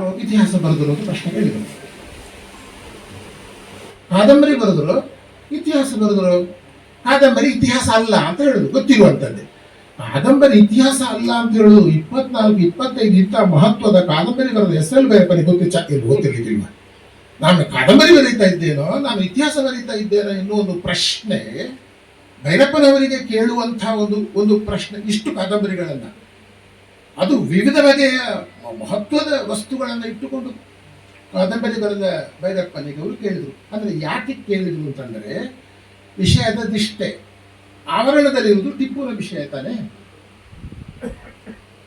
ಅವರು ಇತಿಹಾಸ ಬರೆದರು ಅಂತ ಪ್ರಶ್ನೆ ಕೇಳಿದರು. ಕಾದಂಬರಿ ಬರೆದರು, ಇತಿಹಾಸ ಬರೆದರು. ಕಾದಂಬರಿ ಇತಿಹಾಸ ಅಲ್ಲ ಅಂತ ಹೇಳುದು ಗೊತ್ತಿರುವಂಥದ್ದೇ ಕಾದಂಬರಿ ಇತಿಹಾಸ ಅಲ್ಲ ಅಂತ ಹೇಳುದು ಇಪ್ಪತ್ನಾಲ್ಕು, ಇಪ್ಪತ್ತೈದು ಇಂಥ ಮಹತ್ವದ ಕಾದಂಬರಿ ಬರೆದ ಎಸ್ ಎಲ್ ಬೈರಪ್ಪನಿ ಗೊತ್ತಿ ನಾನು ಕಾದಂಬರಿ ಬರೀತಾ ಇದ್ದೇನೋ, ನಾನು ಇತಿಹಾಸ ಬರೀತಾ ಇದ್ದೇನೋ ಎನ್ನುವ ಒಂದು ಪ್ರಶ್ನೆ ಭೈರಪ್ಪನವರಿಗೆ ಕೇಳುವಂತಹ ಒಂದು ಒಂದು ಪ್ರಶ್ನೆ ಇಷ್ಟು ಕಾದಂಬರಿಗಳನ್ನು. ಅದು ವಿವಿಧ ಬಗೆಯ ಮಹತ್ವದ ವಸ್ತುಗಳನ್ನು ಇಟ್ಟುಕೊಂಡು ಕಾದಂಬರಿ ಬರೆದ ಭೈರಪ್ಪನಿಗೆ ಅವರು ಕೇಳಿದರು. ಅಂದರೆ ಯಾಕೆ ಕೇಳಿದರು ಅಂತಂದರೆ ವಿಷಯದ ನಿಷ್ಠೆ. ಆವರಣದಲ್ಲಿರುವುದು ಟಿಪ್ಪುವಿನ ವಿಷಯ ತಾನೇ?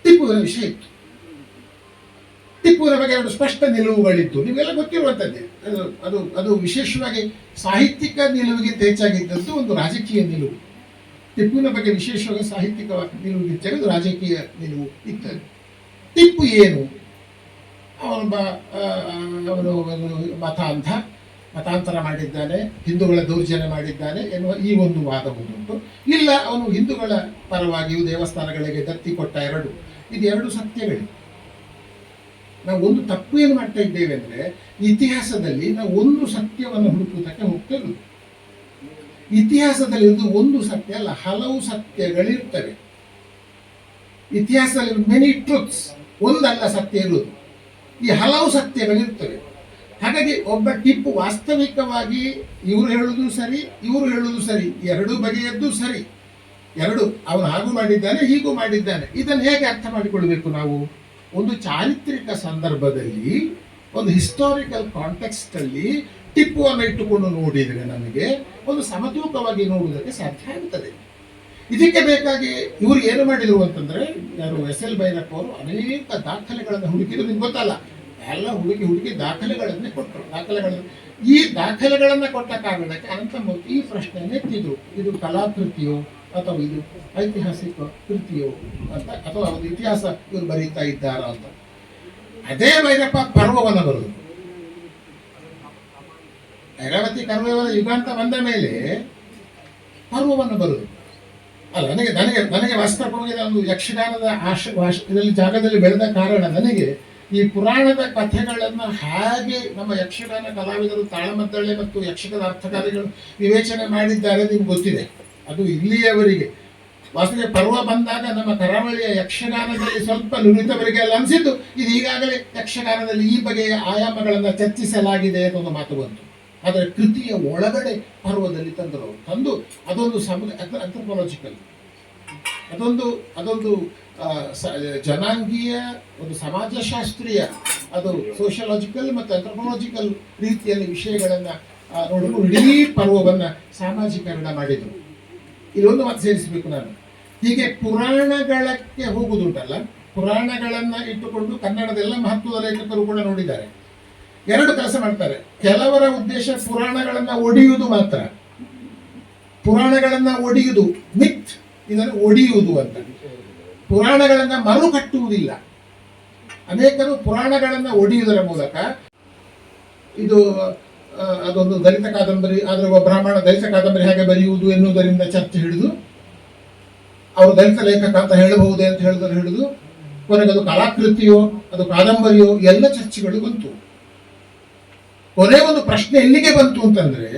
ಟಿಪ್ಪುವಿನ ವಿಷಯ ಇತ್ತು. ಟಿಪ್ಪುವಿನ ಬಗ್ಗೆ ಎರಡು ಸ್ಪಷ್ಟ ನಿಲುವುಗಳಿತ್ತು ನಿಮಗೆಲ್ಲ ಗೊತ್ತಿರುವಂಥದ್ದೇ. ಅದು ಅದು ವಿಶೇಷವಾಗಿ ಸಾಹಿತ್ಯಿಕ ನಿಲುವಿಗಿಂತ ಹೆಚ್ಚಾಗಿದ್ದದ್ದು ಒಂದು ರಾಜಕೀಯ ನಿಲುವು. ಟಿಪ್ಪುವಿನ ಬಗ್ಗೆ ವಿಶೇಷವಾಗಿ ಸಾಹಿತ್ಯಿಕ ನಿಲುವು ಇತ್ತು ರಾಜಕೀಯ ನಿಲುವು ಇತ್ತು ಟಿಪ್ಪು ಏನು? ಅವನೊಬ್ಬ ಅವನು ಮತಾಂಧ, ಮತಾಂತರ ಮಾಡಿದ್ದಾನೆ, ಹಿಂದೂಗಳ ದೌರ್ಜನ್ಯ ಮಾಡಿದ್ದಾನೆ ಎನ್ನುವ ಈ ಒಂದು ವಾದ ಇಲ್ಲ, ಅವನು ಹಿಂದೂಗಳ ಪರವಾಗಿಯೂ ದೇವಸ್ಥಾನಗಳಿಗೆ ದತ್ತಿ ಕೊಟ್ಟ ಎರಡು. ಇದು ಎರಡು ಸತ್ಯಗಳು. ನಾವು ಒಂದು ತಪ್ಪು ಏನು ಮಾಡ್ತಾ ಇದ್ದೇವೆ ಅಂದರೆ ಇತಿಹಾಸದಲ್ಲಿ ನಾವು ಒಂದು ಸತ್ಯವನ್ನು ಹುಡುಕುವುದಕ್ಕೆ ಹೋಗ್ತಾ ಇರುವುದು. ಇತಿಹಾಸದಲ್ಲಿ ಒಂದು ಸತ್ಯ ಅಲ್ಲ, ಹಲವು ಸತ್ಯಗಳಿರ್ತವೆ. ಇತಿಹಾಸದಲ್ಲಿ ಮೆನಿ ಟ್ರೂತ್ಸ್ ಒಂದಲ್ಲ ಸತ್ಯ ಇರುವುದು. ಈ ಹಲವು ಸತ್ಯಗಳಿರ್ತವೆ. ಹಾಗಾಗಿ ಒಬ್ಬ ಟಿಪ್ಪು ವಾಸ್ತವಿಕವಾಗಿ ಇವರು ಹೇಳುವುದು ಸರಿ, ಇವರು ಹೇಳುವುದು ಸರಿ, ಎರಡು ಬಗೆಯದ್ದು ಸರಿ. ಎರಡು, ಅವನು ಹಾಗೂ ಮಾಡಿದ್ದಾನೆ, ಹೀಗೂ ಮಾಡಿದ್ದಾನೆ. ಇದನ್ನು ಹೇಗೆ ಅರ್ಥ ಮಾಡಿಕೊಳ್ಬೇಕು ನಾವು? ಒಂದು ಚಾರಿತ್ರಿಕ ಸಂದರ್ಭದಲ್ಲಿ, ಒಂದು ಹಿಸ್ಟಾರಿಕಲ್ ಕಾಂಟೆಕ್ಸ್ಟ್ ಅಲ್ಲಿ ಟಿಪ್ಪುವನ್ನು ಇಟ್ಟುಕೊಂಡು ನೋಡಿದರೆ ನಮಗೆ ಒಂದು ಸಮತೂಕವಾಗಿ ನೋಡುವುದಕ್ಕೆ ಸಾಧ್ಯ ಆಗುತ್ತದೆ ಇದಕ್ಕೆ ಬೇಕಾಗಿ ಇವರು ಏನು ಮಾಡಿದರು ಅಂತಂದ್ರೆ, ಯಾರು ಎಸ್ ಎಲ್ ಭೈರಪ್ಪ ಅವರು ಅನೇಕ ದಾಖಲೆಗಳನ್ನು ಹುಡುಕಿದ್ರು ನಿಮ್ಗೆ ಗೊತ್ತಲ್ಲ, ಎಲ್ಲ ಹುಡುಕಿ ಹುಡುಕಿ ದಾಖಲೆಗಳನ್ನೇ ಕೊಟ್ಟರು. ದಾಖಲೆಗಳನ್ನು, ಈ ದಾಖಲೆಗಳನ್ನು ಕೊಟ್ಟ ಕಾರಣಕ್ಕೆ ಅನಂತಮೂರ್ತಿ ಈ ಪ್ರಶ್ನೆಯನ್ನು ಎತ್ತಿದ್ರು. ಇದು ಕಲಾಕೃತಿಯೋ ಅಥವಾ ಇದು ಐತಿಹಾಸಿಕ ಕೃತಿಯೋ ಅಂತ, ಅಥವಾ ಒಂದು ಇತಿಹಾಸ ಇವರು ಬರೀತಾ ಇದ್ದಾರ ಅಂತ. ಅದೇ ಭೈರಪ್ಪ ಪರ್ವವನ್ನು ಬರೆದು ಐರಾವತಿ ಕರ್ಮವನ ಯುಗಾಂತ ಬಂದ ಮೇಲೆ ಪರ್ವವನ್ನು ಬರುವುದು ಅಲ್ಲ, ನನಗೆ ನನಗೆ ನನಗೆ ವಾಸ್ತವವಾಗಿ ಒಂದು ಯಕ್ಷಗಾನದ ಆಶ ಇದರಲ್ಲಿ ಜಾಗದಲ್ಲಿ ಬೆಳೆದ ಕಾರಣ ನನಗೆ ಈ ಪುರಾಣದ ಕಥೆಗಳನ್ನು ಹಾಗೆ ನಮ್ಮ ಯಕ್ಷಗಾನ ಕಲಾವಿದರು ತಾಳಮದ್ದಳೆ ಮತ್ತು ಯಕ್ಷಗಾನ ಅರ್ಥಕಾರಿಗಳು ವಿವೇಚನೆ ಮಾಡಿದ್ದಾರೆ ನಿಮ್ಗೆ ಗೊತ್ತಿದೆ. ಅದು ಇಲ್ಲಿಯವರಿಗೆ. ವಾಸ್ತವ ಪರ್ವ ಬಂದಾಗ ನಮ್ಮ ಕರಾವಳಿಯ ಯಕ್ಷಗಾನದಲ್ಲಿ ಸ್ವಲ್ಪ ನುರಿತವರಿಗೆ ಎಲ್ಲ ಅನಿಸಿದ್ದು ಇದು ಈಗಾಗಲೇ ಯಕ್ಷಗಾನದಲ್ಲಿ ಈ ಬಗೆಯ ಆಯಾಮಗಳನ್ನು ಚರ್ಚಿಸಲಾಗಿದೆ ಅಂತ ಒಂದು ಮಾತು ಬಂತು. ಆದರೆ ಕೃತಿಯ ಒಳಗಡೆ ಪರ್ವದಲ್ಲಿ ತಂದರು. ತಂದು ಅದೊಂದು ಸಮುದಾಯ ಅಂಥ್ರಪಾಲಜಿಕಲ್ ಅದೊಂದು ಅದೊಂದು ಜನಾಂಗೀಯ, ಒಂದು ಸಮಾಜಶಾಸ್ತ್ರೀಯ, ಅದು ಸೋಷಿಯಲಾಜಿಕಲ್ ಮತ್ತು ಅಂಥ್ರಪಾಲಜಿಕಲ್ ರೀತಿಯಲ್ಲಿ ವಿಷಯಗಳನ್ನು ನೋಡಿಕೊಂಡು ಇಡೀ ಪರ್ವವನ್ನು ಸಾಮಾಜಿಕರಣ ಮಾಡಿದರು. ಇದೊಂದು ಮಾತು ಸೇರಿಸಬೇಕು ನಾನು. ಹೀಗೆ ಪುರಾಣಗಳಕ್ಕೆ ಹೋಗುದುಂಟಲ್ಲ? ಪುರಾಣಗಳನ್ನು ಇಟ್ಟುಕೊಂಡು ಕನ್ನಡದೆಲ್ಲ ಮಹತ್ವದ ಲೇಖಕರು ಕೂಡ ನೋಡಿದ್ದಾರೆ. ಎರಡು ಕೆಲಸ ಮಾಡ್ತಾರೆ. ಕೆಲವರ ಉದ್ದೇಶ ಪುರಾಣಗಳನ್ನ ಒಡೆಯುವುದು ಮಾತ್ರ. ಪುರಾಣಗಳನ್ನ ಒಡೆಯುವುದು ಮಿತ್ ಇದನ್ನು ಒಡೆಯುವುದು ಅಂತ. ಪುರಾಣಗಳನ್ನ ಮರು ಕಟ್ಟುವುದಿಲ್ಲ ಅನೇಕರು ಪುರಾಣಗಳನ್ನ ಒಡೆಯುವುದರ ಮೂಲಕ ಇದು ಅದೊಂದು ದಲಿತ ಕಾದಂಬರಿ, ಆದರೆ ಬ್ರಾಹ್ಮಣ ದಲಿತ ಕಾದಂಬರಿ ಹೇಗೆ ಬರೆಯುವುದು ಎನ್ನುವುದರಿಂದ ಚರ್ಚೆ ಹಿಡಿದು, ಅವರು ದಲಿತ ಲೇಖಕ ಅಂತ ಹೇಳಬಹುದೇ ಅಂತ ಹೇಳಿದ್ರೆ ಹಿಡಿದು, ಕೊನೆಗೆ ಅದು ಕಲಾಕೃತಿಯೋ, ಅದು ಕಾದಂಬರಿಯೋ, ಎಲ್ಲ ಚರ್ಚೆಗಳು ಬಂತು. ಕೊನೆ ಒಂದು ಪ್ರಶ್ನೆ ಎಲ್ಲಿಗೆ ಬಂತು ಅಂತಂದ್ರೆ,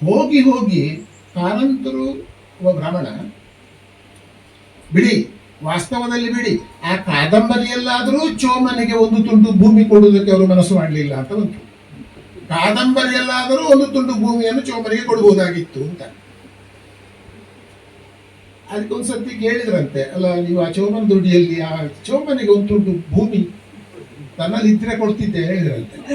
ಹೋಗಿ ಹೋಗಿ ಕಾರಂತರು ಒಬ್ಬ ಬ್ರಾಹ್ಮಣ, ಬಿಡಿ, ವಾಸ್ತವದಲ್ಲಿ ಬಿಡಿ, ಆ ಕಾದಂಬರಿಯಲ್ಲಾದರೂ ಚೋಮನಿಗೆ ಒಂದು ತುಂಡು ಭೂಮಿ ಕೊಡುವುದಕ್ಕೆ ಅವರು ಮನಸ್ಸು ಮಾಡಲಿಲ್ಲ ಅಂತ ಬಂತು. ಕಾದಂಬರಿಯಲ್ಲಾದರೂ ಒಂದು ತುಂಡು ಭೂಮಿಯನ್ನು ಚೋಮನಿಗೆ ಕೊಡಬಹುದಾಗಿತ್ತು ಅಂತ. ಅದಕ್ಕೆ ಒಂದು ಸತಿ ಕೇಳಿದ್ರಂತೆ, ಅಲ್ಲ, ನೀವು ಆ ಚೋಮನ ದುಡಿಯಲ್ಲಿ ಆ ಚೋಮನಿಗೆ ಒಂದು ತುಂಡು ಭೂಮಿ ನನ್ನಲ್ಲಿ ಇದ್ರೆ ಕೊಡ್ತಿದ್ದೆ, ಹೇಳಿದ್ರಂತೆ.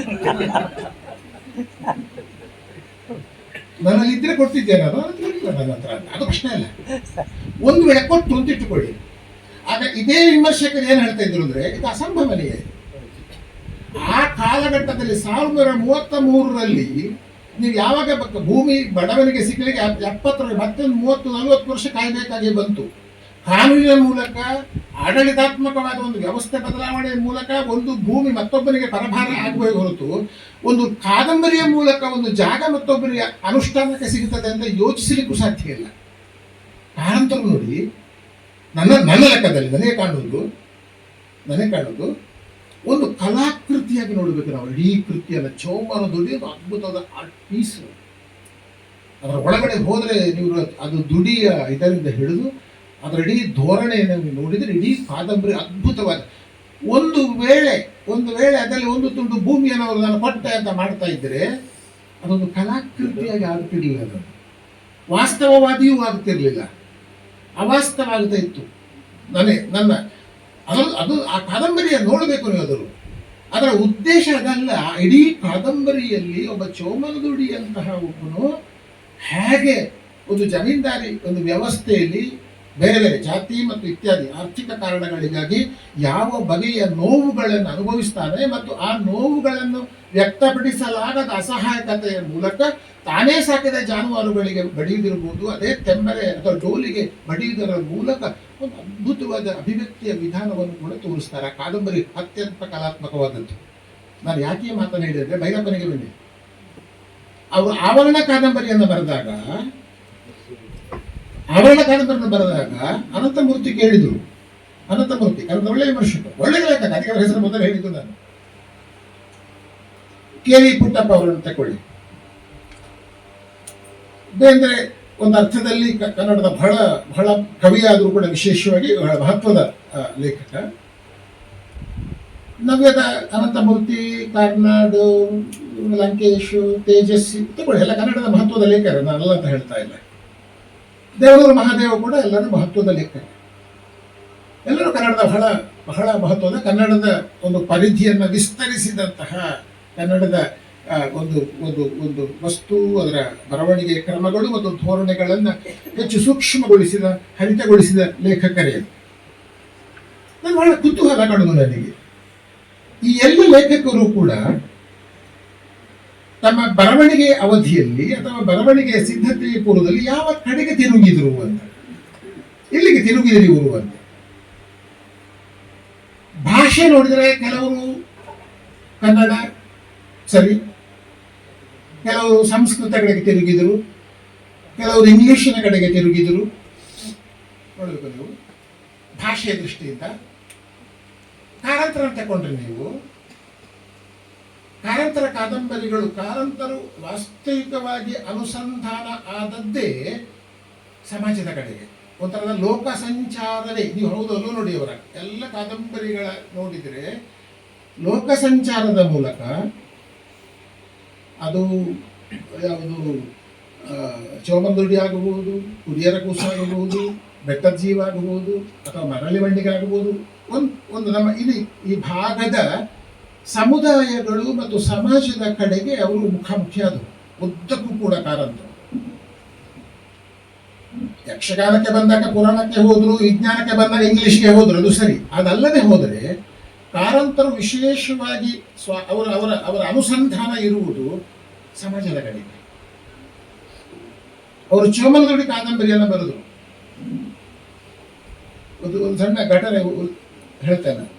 ನನ್ನಲ್ಲಿ ಇದ್ರೆ ಕೊಡ್ತಿದ್ದೆ ನಾನು ನನ್ನ ಹತ್ರ ಅದು ಪ್ರಶ್ನೆ ಅಲ್ಲ. ಒಂದು ವೇಳೆ ಕೊಟ್ಟು ಅಂತ ಇಟ್ಟುಕೊಳ್ಳಿ. ಆಗ ಇದೇ ವಿಮರ್ಶಕರು ಏನು ಹೇಳ್ತಾ ಇದ್ರು ಅಂದ್ರೆ, ಇದು ಅಸಂಭವನೀಯ. ಆ ಕಾಲಘಟ್ಟದಲ್ಲಿ ಸಾವಿರದ ಮೂವತ್ತ ಮೂರರಲ್ಲಿ ನೀವು ಯಾವಾಗ ಭೂಮಿ ಬಡವನಿಗೆ ಸಿಕ್ಕಲಿಕ್ಕೆ ಎಪ್- ಎಪ್ಪತ್ತರ ಮತ್ತೊಂದು ಮೂವತ್ತು ನಲವತ್ತು ವರ್ಷ ಕಾಯಬೇಕಾಗಿ ಬಂತು. ಕಾನೂನಿನ ಮೂಲಕ, ಆಡಳಿತಾತ್ಮಕವಾದ ಒಂದು ವ್ಯವಸ್ಥೆ ಬದಲಾವಣೆಯ ಮೂಲಕ ಒಂದು ಭೂಮಿ ಮತ್ತೊಬ್ಬರಿಗೆ ಪರಭಾರ ಆಗುವ ಹೊರತು, ಒಂದು ಕಾದಂಬರಿಯ ಮೂಲಕ ಒಂದು ಜಾಗ ಮತ್ತೊಬ್ಬರಿಗೆ ಅನುಷ್ಠಾನಕ್ಕೆ ಸಿಗುತ್ತದೆ ಅಂತ ಯೋಚಿಸಲಿಕ್ಕೂ ಸಾಧ್ಯ ಇಲ್ಲ. ಆನಂತರ ನೋಡಿ, ನನ್ನ ನನ್ನ ಲೆಕ್ಕದಲ್ಲಿ, ನನಗೆ ಕಾಣುವುದು ನನಗೆ ಕಾಣುವುದು, ಒಂದು ಕಲಾಕೃತಿಯಾಗಿ ನೋಡಬೇಕು ನಾವು. ಇಡೀ ಕೃತಿಯನ್ನು, ಚೌಮಾನ ದುಡಿ ಒಂದು ಅದ್ಭುತವಾದ ಆರ್ಟ್ ಪೀಸ್. ಅದರ ಒಳಗಡೆ ಹೋದರೆ ನೀವು ಅದು ದುಡಿಯ ಇದರಿಂದ ಹಿಡಿದು ಅದರ ಇಡೀ ಧೋರಣೆಯನ್ನು ನೀವು ನೋಡಿದರೆ ಇಡೀ ಕಾದಂಬರಿ ಅದ್ಭುತವಾದ ಒಂದು ವೇಳೆ ಒಂದು ವೇಳೆ ಅದರಲ್ಲಿ ಒಂದು ತುಂಡು ಭೂಮಿಯನ್ನು ಅವರು ನಾನು ಕೊಟ್ಟೆ ಅಂತ ಮಾಡ್ತಾ ಇದ್ದರೆ ಅದೊಂದು ಕಲಾಕೃತಿಯಾಗಿ ಆಗ್ತಿರ್ಲಿಲ್ಲ ಅದು ವಾಸ್ತವವಾದಿಯೂ ಆಗ್ತಿರ್ಲಿಲ್ಲ. ಅವಾಸ್ತವ ಆಗ್ತಾ ಇತ್ತು. ನನಗೆ ನನ್ನ ಅದು ಅದು ಆ ಕಾದಂಬರಿಯ ನೋಡಬೇಕು ನೀವು ಅದನ್ನು. ಅದರ ಉದ್ದೇಶ ಅದಲ್ಲ. ಇಡೀ ಕಾದಂಬರಿಯಲ್ಲಿ ಒಬ್ಬ ಚೋಮನದುಡಿಯಂತಹ ಒಬ್ಬನು ಹೇಗೆ ಒಂದು ಜಮೀನ್ದಾರಿ ಒಂದು ವ್ಯವಸ್ಥೆಯಲ್ಲಿ ಬೇರೆ ಬೇರೆ ಜಾತಿ ಮತ್ತು ಇತ್ಯಾದಿ ಆರ್ಥಿಕ ಕಾರಣಗಳಿಗಾಗಿ ಯಾವ ಬಗೆಯ ನೋವುಗಳನ್ನು ಅನುಭವಿಸ್ತಾನೆ ಮತ್ತು ಆ ನೋವುಗಳನ್ನು ವ್ಯಕ್ತಪಡಿಸಲಾಗದ ಅಸಹಾಯಕತೆಯ ಮೂಲಕ ತಾನೇ ಸಾಕಿದ ಜಾನುವಾರುಗಳಿಗೆ ಬಡಿಯುವುದಿರಬಹುದು, ಅದೇ ತೆಂಬರೆ ಅಥವಾ ಡೋಲಿಗೆ ಬಡಿಯುವುದರ ಮೂಲಕ ಒಂದು ಅದ್ಭುತವಾದ ಅಭಿವ್ಯಕ್ತಿಯ ವಿಧಾನವನ್ನು ಕೂಡ ತೋರಿಸ್ತಾರೆ. ಆ ಕಾದಂಬರಿ ಅತ್ಯಂತ ಕಲಾತ್ಮಕವಾದದ್ದು. ನಾನು ಯಾಕೆ ಮಾತನಾಡಿದರೆ ಬೈರಪ್ಪನಿಗೆ ಬನ್ನಿ. ಅವರು ಆವರಣ ಕಾದಂಬರಿಯನ್ನು ಬರೆದಾಗ ಆವರಣ ಕಾದಂಬರಿಯನ್ನು ಬರೆದಾಗ ಅನಂತಮೂರ್ತಿ ಕೇಳಿದರು. ಅನಂತಮೂರ್ತಿ ಅನಂತ ಒಳ್ಳೆಯ ವಿಮರ್ಶಕ ಒಳ್ಳೆಯ ಲೇಖಕ, ಅದಕ್ಕೆ ಅವರ ಹೆಸರು ಮೊದಲು ಹೇಳಿದ್ದು ನಾನು. ಕೆ ವಿ ಪುಟ್ಟಪ್ಪ ಅವರನ್ನು ತಗೊಳ್ಳಿ ಬೇಂದ್ರೆ ಒಂದು ಅರ್ಥದಲ್ಲಿ ಕನ್ನಡದ ಬಹಳ ಬಹಳ ಕವಿಯಾದರೂ ಕೂಡ ವಿಶೇಷವಾಗಿ ಬಹಳ ಮಹತ್ವದ ಲೇಖಕ. ನವ್ಯದ ಅನಂತಮೂರ್ತಿ ಕಾರ್ನಾಡು, ಲಂಕೇಶು, ತೇಜಸ್ವಿ, ತಗೊಳ್ಳಿ, ಎಲ್ಲ ಕನ್ನಡದ ಮಹತ್ವದ ಲೇಖಕರು, ನಾನಲ್ಲ ಅಂತ ಹೇಳ್ತಾ ಇಲ್ಲ. ದೇವರೂರು ಮಹಾದೇವ ಕೂಡ ಎಲ್ಲರೂ ಮಹತ್ವದ ಲೇಖಕ ಎಲ್ಲರೂ ಕನ್ನಡದ ಬಹಳ ಬಹಳ ಮಹತ್ವದ ಕನ್ನಡದ ಒಂದು ಪರಿಧಿಯನ್ನು ವಿಸ್ತರಿಸಿದಂತಹ ಕನ್ನಡದ ಒಂದು ಒಂದು ಒಂದು ವಸ್ತು, ಅದರ ಬರವಣಿಗೆ ಕ್ರಮಗಳು ಮತ್ತು ಧೋರಣೆಗಳನ್ನು ಹೆಚ್ಚು ಸೂಕ್ಷ್ಮಗೊಳಿಸಿದ, ಹರಿತಗೊಳಿಸಿದ ಲೇಖಕರೇ ನಾನು ಬಹಳ ಕುತೂಹಲ ಕಾಣುವುದು ನನಗೆ. ಈ ಎಲ್ಲ ಲೇಖಕರು ಕೂಡ ತಮ್ಮ ಬರವಣಿಗೆ ಅವಧಿಯಲ್ಲಿ ಅಥವಾ ಬರವಣಿಗೆಯ ಸಿದ್ಧತೆ ಪೂರ್ವದಲ್ಲಿ ಯಾವ ಕಡೆಗೆ ತಿರುಗಿದ್ರು ಅಂತ? ಎಲ್ಲಿಗೆ ತಿರುಗಿದರು ಇವರು ಅಂತ? ಭಾಷೆ ನೋಡಿದರೆ ಕೆಲವರು ಕನ್ನಡ, ಸರಿ. ಕೆಲವರು ಸಂಸ್ಕೃತ ಕಡೆಗೆ ತಿರುಗಿದರು, ಕೆಲವರು ಇಂಗ್ಲಿಷಿನ ಕಡೆಗೆ ತಿರುಗಿದರು. ಭಾಷೆಯ ದೃಷ್ಟಿಯಿಂದ ಕಾರಂತರ ತಗೊಂಡ್ರೆ ನೀವು. ಕಾರಂತರ ಕಾದಂಬರಿಗಳು ಕಾರಂತರು ವಾಸ್ತವಿಕವಾಗಿ ಅನುಸಂಧಾನ ಆದದ್ದೇ ಸಮಾಜದ ಕಡೆಗೆ. ಒಂಥರದ ಲೋಕ ಸಂಚಾರವೇ. ನೀವು ಹೌದು ನೋಡಿ ಅವರ. ಎಲ್ಲ ಕಾದಂಬರಿಗಳ ನೋಡಿದರೆ ಲೋಕ ಸಂಚಾರದ ಮೂಲಕ ಅದು ಯಾವುದು ಚೋಮಂದುಡಿ ಆಗಬಹುದು, ಕುಡಿಯರ ಕೂಸಾಗಬಹುದು ಬೆಟ್ಟದ ಜೀವ ಆಗಬಹುದು, ಅಥವಾ ಮರಳಿ ಬಂಡಿಗೆ ಆಗಬಹುದು. ಒಂದು ಒಂದು ನಮ್ಮ ಇಲ್ಲಿ ಈ ಭಾಗದ ಸಮುದಾಯಗಳು ಮತ್ತು ಸಮಾಜದ ಕಡೆಗೆ ಅವರು ಮುಖಾಮುಖಿ ಅದು ಉದ್ದಕ್ಕೂ ಕೂಡ ಕಾರಂತರು ಯಕ್ಷಗಾನಕ್ಕೆ ಬಂದಾಗ ಪುರಾಣಕ್ಕೆ ಹೋದ್ರು, ವಿಜ್ಞಾನಕ್ಕೆ ಬಂದಾಗ ಇಂಗ್ಲಿಷ್ಗೆ ಹೋದ್ರು, ಅದು ಸರಿ. ಅದಲ್ಲದೆ ಹೋದರೆ, ಕಾರಂತರು ವಿಶೇಷವಾಗಿ ಸ್ವ, ಅವರ ಅವರ ಅವರ ಅನುಸಂಧಾನ ಇರುವುದು ಸಮಾಜದ ಕಡೆಗೆ. ಅವರು ಚೋಮಲ್ಗಡಿ ಕಾದಂಬರಿಯನ್ನು ಬರೆದರು. ಒಂದು ಒಂದು ಸಣ್ಣ ಘಟನೆ ಹೇಳ್ತೇನೆ.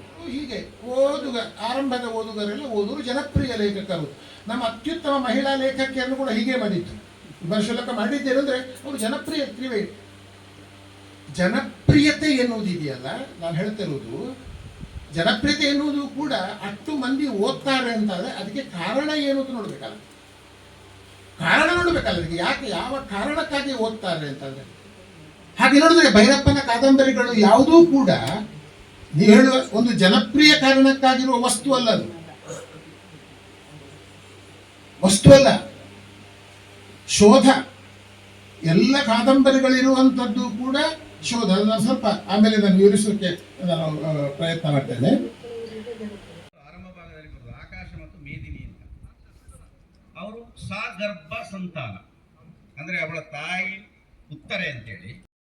ಓದುಗ, ಆರಂಭದ ಓದುಗರೆಲ್ಲ ಓದುವರು ಜನಪ್ರಿಯ ಲೇಖಕರು. ನಮ್ಮ ಅತ್ಯುತ್ತಮ ಮಹಿಳಾ ಲೇಖಕಿಯನ್ನು ಕೂಡ ಹೀಗೆ ಮಾಡಿತ್ತು ವರ್ಷಲಕ ಮಾಡಿದ್ದೇನೆ ಅಂದ್ರೆ ಅವರು ಜನಪ್ರಿಯ ತ್ರಿವೇಣಿ ಜನಪ್ರಿಯತೆ ಎನ್ನುವುದಿದೆಯಲ್ಲ ನಾನು ಇರೋದು, ಜನಪ್ರಿಯತೆ ಎನ್ನುವುದು ಕೂಡ ಅಷ್ಟು ಮಂದಿ ಓದ್ತಾರೆ ಅಂತಾದ್ರೆ ಅದಕ್ಕೆ ಕಾರಣ ಏನು ಅಂತ ನೋಡ್ಬೇಕಲ್ಲ. ಕಾರಣ ನೋಡ್ಬೇಕಲ್ಲ ಅದಕ್ಕೆ, ಯಾಕೆ ಯಾವ ಕಾರಣಕ್ಕಾಗಿ ಓದ್ತಾರೆ ಅಂತಂದ್ರೆ. ಹಾಗೆ ನೋಡಿದ್ರೆ ಭೈರಪ್ಪನ ಕಾದಂಬರಿಗಳು ಯಾವುದೂ ಕೂಡ ನೀವು ಹೇಳುವ ಒಂದು ಜನಪ್ರಿಯ ಕಾರಣಕ್ಕಾಗಿರುವ ವಸ್ತು ಅಲ್ಲ ಅದು. ವಸ್ತು ಅಲ್ಲ. ಶೋಧ. ಎಲ್ಲ ಕಾದಂಬರಿಗಳಿರುವಂಥದ್ದು ಕೂಡ ಶೋಧ. ನಾನು ಸ್ವಲ್ಪ ಆಮೇಲೆ ನಾನು ವಿವರಿಸೋಕೆ ನಾನು ಪ್ರಯತ್ನ ಮಾಡ್ತೇನೆ. ಆರಂಭ ಭಾಗದಲ್ಲಿ ಆಕಾಶ ಮತ್ತು ಮೇದಿನಿ ಅಂತ ಅವರು ಸಾಗರ್ಭ ಸಂತಾನ. ಅಂದ್ರೆ ಅವಳ ತಾಯಿ ಉತ್ತರೆ ಅಂತೇಳಿ.